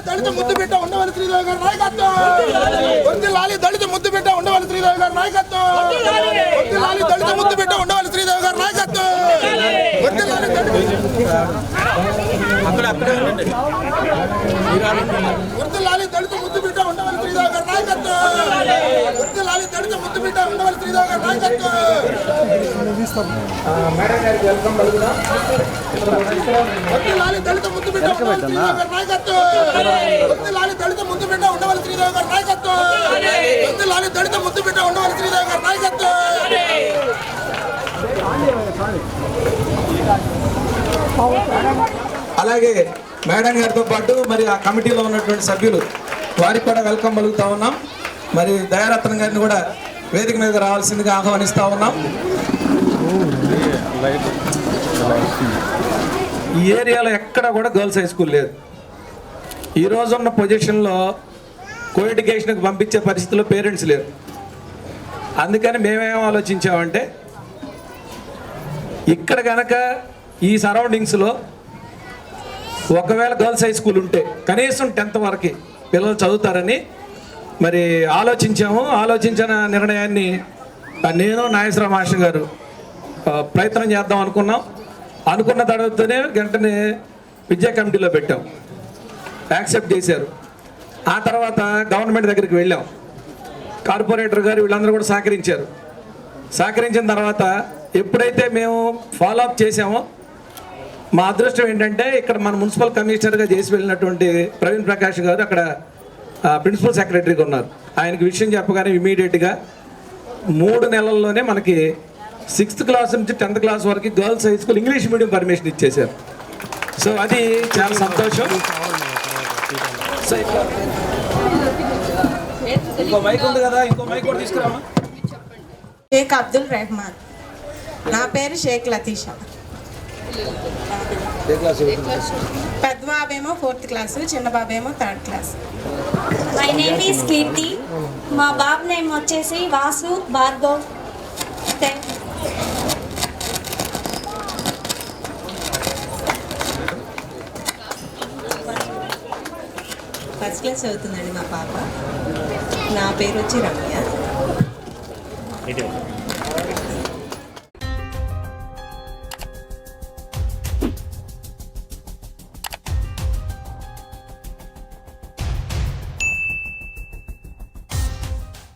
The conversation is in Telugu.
లాలి దళిత ముద్దు బిడ్డ ఉండవల్లి శ్రీదేవి గారి నాయకత్వం. వంది లాలి దళిత ముద్దు బిడ్డ ఉండవల్లి శ్రీదేవి గారి నాయకత్వం. వంది లాలి దళిత ముద్దు బిడ్డ ఉండవల్లి శ్రీదేవి గారి నాయకత్వం. వంది లాలి దళిత ముద్దు బిడ్డ వర్ధిల్లాలి దళిత ముద్దు బిడ్డ ఉండవాలి శ్రీదేవి గారి నాయకత్వం. వర్ధిల్లాలి దళిత ముద్దు బిడ్డ ఉండవాలి శ్రీదేవి గారి నాయకత్వం. వర్ధిల్లాలి దళిత ముద్దు బిడ్డ ఉండవాలి శ్రీదేవి గారి నాయకత్వం. వర్ధిల్లాలి దళిత ముద్దు బిడ్డ ఉండవాలి శ్రీదేవి గారి నాయకత్వం. అలాగే మేడం గారితో పాటు మరి ఆ కమిటీలో ఉన్నటువంటి సభ్యులు వారికి కూడా వెల్కమ్ పలుకుతా ఉన్నాం. మరి దయారత్నం గారిని కూడా వేదిక మీద రావాల్సిందిగా ఆహ్వానిస్తా ఉన్నాం. ఈ ఏరియాలో ఎక్కడ కూడా గర్ల్స్ హై స్కూల్ లేదు. ఈ రోజున్న పొజిషన్లో కో ఎడ్యుకేషన్కి పంపించే పరిస్థితిలో పేరెంట్స్ లేరు. అందుకని మేమేం ఆలోచించామంటే ఇక్కడ కనుక ఈ సరౌండింగ్స్లో ఒకవేళ గర్ల్స్ హై స్కూల్ ఉంటే కనీసం టెన్త్ వరకు పిల్లలు చదువుతారని మరి ఆలోచించాము ఆలోచించిన నిర్ణయాన్ని నేను నాగేశ్వరరావు మాస్టర్ గారు ప్రయత్నం చేద్దాం అనుకున్నాం. అనుకున్న తర్వాతనే వెంటనే విద్యా కమిటీలో పెట్టాం. యాక్సెప్ట్ చేశారు. ఆ తర్వాత గవర్నమెంట్ దగ్గరికి వెళ్ళాం. కార్పొరేటర్ గారు వీళ్ళందరూ కూడా సహకరించారు. సహకరించిన తర్వాత ఎప్పుడైతే మేము ఫాలో అప్ చేసామో మా అదృష్టం ఏంటంటే ఇక్కడ మన మున్సిపల్ కమిషనర్గా చేసి వెళ్ళినటువంటి ప్రవీణ్ ప్రకాష్ గారు అక్కడ ప్రిన్సిపల్ సెక్రటరీగా ఉన్నారు. ఆయనకి విషయం చెప్పగానే ఇమీడియట్గా మూడు నెలల్లోనే మనకి సిక్స్త్ క్లాస్ నుంచి టెన్త్ క్లాస్ వరకు girls high school English medium permission ఇచ్చేశారు. సో అది చాలా సంతోషం. సో ఇంకా- ఇంకో మైక్ ఉంది కదా ఇంకో మైక్ కూడా తీసుకురామా? షేక్ అబ్దుల్ రెహమాన్. నా పేరు షేక్ లతీషా. పెద్ద బాబేమో ఫోర్త్ క్లాసు చిన్న బాబేమో third class. My name is Keerthi. మా బాబు నేమ్ వచ్చేసి వాసు భార్గవ్. ఫస్ట్ క్లాస్ చదువుతుందండి మా పాప. నా పేరు వచ్చి రమ్య.